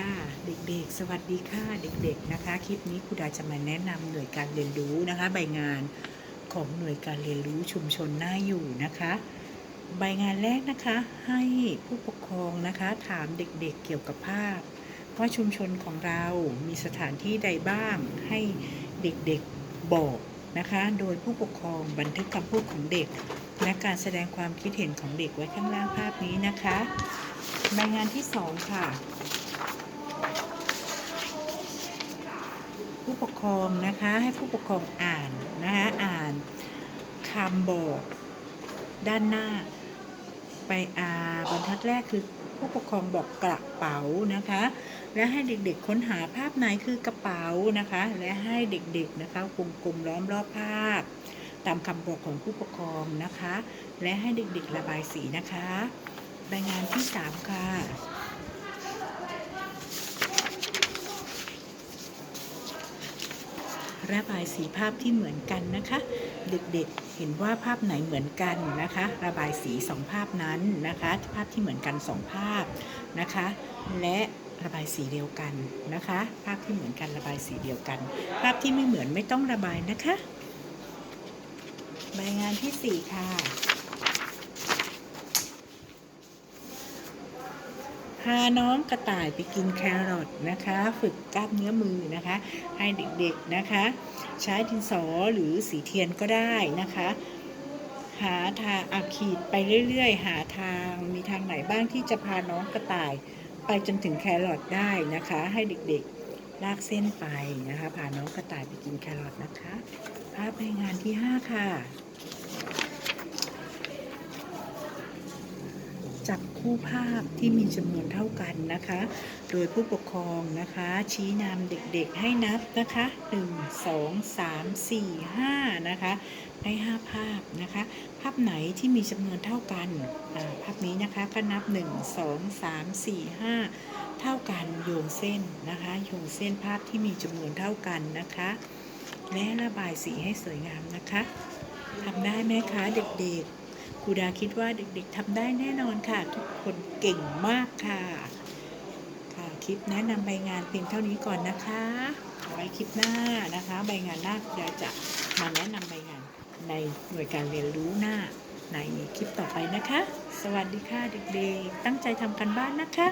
ค่ะเด็กๆ สวัสดีค่ะเด็กๆนะคะ คลิปนี้ครูดาจะมาแนะนำหน่วยการเรียนรู้นะคะ ใบงานของหน่วยการเรียนรู้ชุมชนหน่าอยู่นะคะ ใบงานแรกนะคะให้ผู้ปกครองนะคะ ถามเด็กๆเกี่ยวกับภาพว่าชุมชนของเรามีสถานที่ใดบ้างให้เด็กๆบอกนะคะ โดยผู้ปกครองบันทึกคำพูดของเด็ก และการแสดงความคิดเห็นของเด็กไว้ข้างล่างภาพนี้นะคะ ใบงานที่สองค่ะ ครองนะคะ ให้ผู้ปกครองอ่านนะคะอ่านคำบอกด้านหน้าไปอาบรรทัดแรกคือผู้ปกครองบอกกระเป๋านะคะ และให้เด็กๆค้นหาภาพไหนคือกระเป๋านะคะ และให้เด็กๆนะคะกลมๆล้อมรอบภาพ ตามคำบอกของผู้ปกครองนะคะ และให้เด็กๆระบายสีนะคะ รายงานที่ 3 ค่ะ ระบายสีภาพที่เหมือนกันนะคะ เด็กๆเห็นว่าภาพไหนเหมือนกันนะคะ ระบายสีสองภาพนั้นนะคะ ภาพที่เหมือนกันสองภาพนะคะ และระบายสีเดียวกันนะคะ ภาพที่เหมือนกันระบายสีเดียวกัน ภาพที่ไม่เหมือนไม่ต้องระบายนะคะ ใบงานที่สี่ค่ะ พาน้องกระต่ายไปกินแครอทนะคะ ฝึกกล้ามเนื้อมือนะคะ ให้เด็กๆนะคะ ใช้ดินสอหรือสีเทียนก็ได้นะคะ หาทางอาขีดไปเรื่อยๆ หาทางมีทางไหนบ้างที่จะพาน้องกระต่าย ไปจนถึงแครอทได้นะคะ ให้เด็กๆลากเส้นไปนะคะพาน้องกระต่ายไปกินแครอทนะคะ ภาพในงานที่ 5 ค่ะ จับคู่ภาพที่มีจำนวนเท่ากันนะคะ โดยผู้ปกครองนะคะ ชี้นำเด็กๆให้นับนะคะ 1 2 3 4 5 นะคะ ได้ 5 ภาพนะคะ ภาพไหนที่มีจำนวนเท่ากัน ภาพนี้นะคะก็นับ 1 2 3 4 5 เท่ากันโยงเส้นนะคะ โยงเส้นภาพที่มีจำนวนเท่ากันนะคะ และระบายสีให้สวยงามนะคะทำได้ไหมคะเด็กๆ รูดาคิดว่าเด็กๆทำได้แน่นอนค่ะ ทุกคนเก่งมากค่ะ ค่ะคลิปแนะนำใบงานเพียงเท่านี้ก่อนนะคะไว้คลิปหน้านะคะ ใบงานหน้าครูดาจะมาแนะนำใบงานในหน่วยการเรียนรู้หน้าในคลิปต่อไปนะคะ สวัสดีค่ะเด็กๆ ตั้งใจทำกันบ้านนะคะ